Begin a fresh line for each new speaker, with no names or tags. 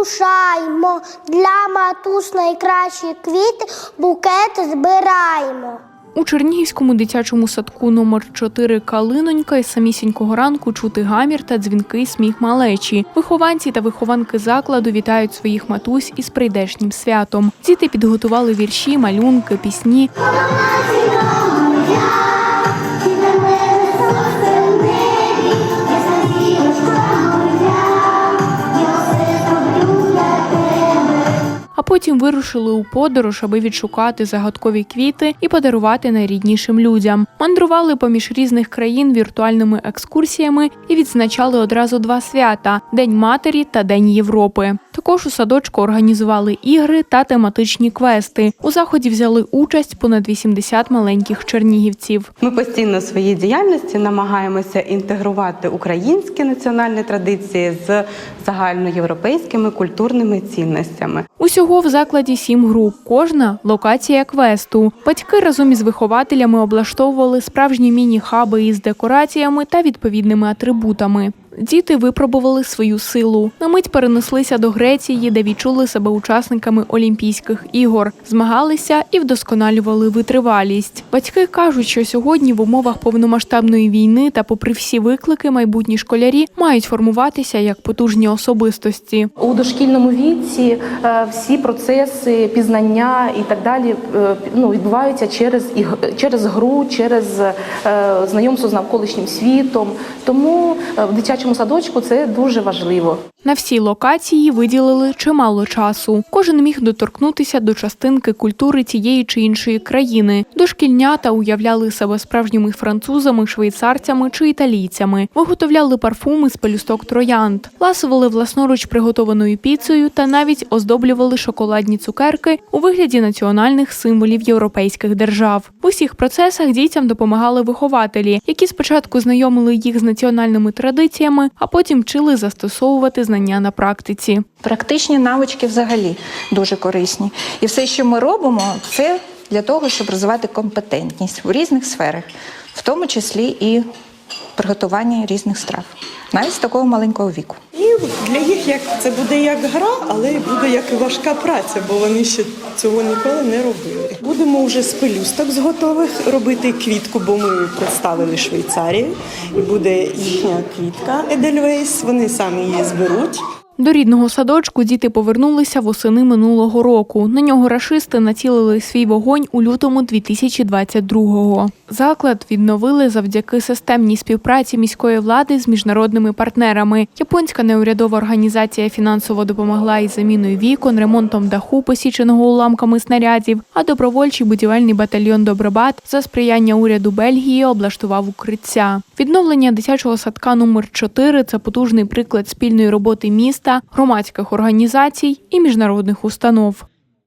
поспішаймо, для матусь найкращі квіти, букети збираємо.
У Чернігівському дитячому садку номер 4 Калинонька із самісінького ранку чути гамір та дзвінкий сміх малечі. Вихованці та вихованки закладу вітають своїх матусь із прийдешнім святом. Діти підготували вірші, малюнки, пісні. Потім вирушили у подорож, аби відшукати загадкові квіти і подарувати найріднішим людям. Мандрували поміж різних країн віртуальними екскурсіями і відзначали одразу два свята: День матері та День Європи. Також у садочку організували ігри та тематичні квести. У заході взяли участь понад 80 маленьких чернігівців.
Ми постійно в своїй діяльності намагаємося інтегрувати українські національні традиції з загальноєвропейськими культурними цінностями.
Усього в закладі сім груп, кожна локація квесту. Батьки разом із вихователями облаштовували справжні міні-хаби із декораціями та відповідними атрибутами. Діти випробували свою силу. На мить перенеслися до Греції, де відчули себе учасниками Олімпійських ігор, змагалися і вдосконалювали витривалість. Батьки кажуть, що сьогодні в умовах повномасштабної війни та попри всі виклики майбутні школярі мають формуватися як потужні особистості.
У дошкільному віці е, всі процеси пізнання і так далі е, ну, відбуваються через через гру, через е, знайомство з навколишнім світом. Тому в дитячому садочку це дуже важливо.
На всій локації виділили чимало часу. Кожен міг доторкнутися до частинки культури тієї чи іншої країни. Дошкільнята уявляли себе справжніми французами, швейцарцями чи італійцями, виготовляли парфуми з пелюсток троянд, ласували власноруч приготованою піцею та навіть оздоблювали шоколадні цукерки у вигляді національних символів європейських держав. В усіх процесах дітям допомагали вихователі, які спочатку знайомили їх з національними традиціями, а потім вчили застосовувати знання на практиці.
Практичні навички взагалі дуже корисні. І все, що ми робимо, це для того, щоб розвивати компетентність в різних сферах, в тому числі і приготування різних страв, навіть з такого маленького віку.
І для їх як це буде як гра, але буде як важка праця, бо вони ще цього ніколи не робили. Будемо вже з пелюсток з готових робити квітку, бо ми представили Швейцарію, і буде їхня квітка Едельвейс. Вони самі її зберуть.
До рідного садочку діти повернулися восени минулого року. На нього рашисти націлили свій вогонь у лютому 2022-го. Заклад відновили завдяки системній співпраці міської влади з міжнародними партнерами. Японська неурядова організація фінансово допомогла із заміною вікон, ремонтом даху, посіченого уламками снарядів. А добровольчий будівельний батальйон Добробат за сприяння уряду Бельгії облаштував укриття. Відновлення дитячого садка номер 4 – це потужний приклад спільної роботи міста, громадських організацій і міжнародних установ.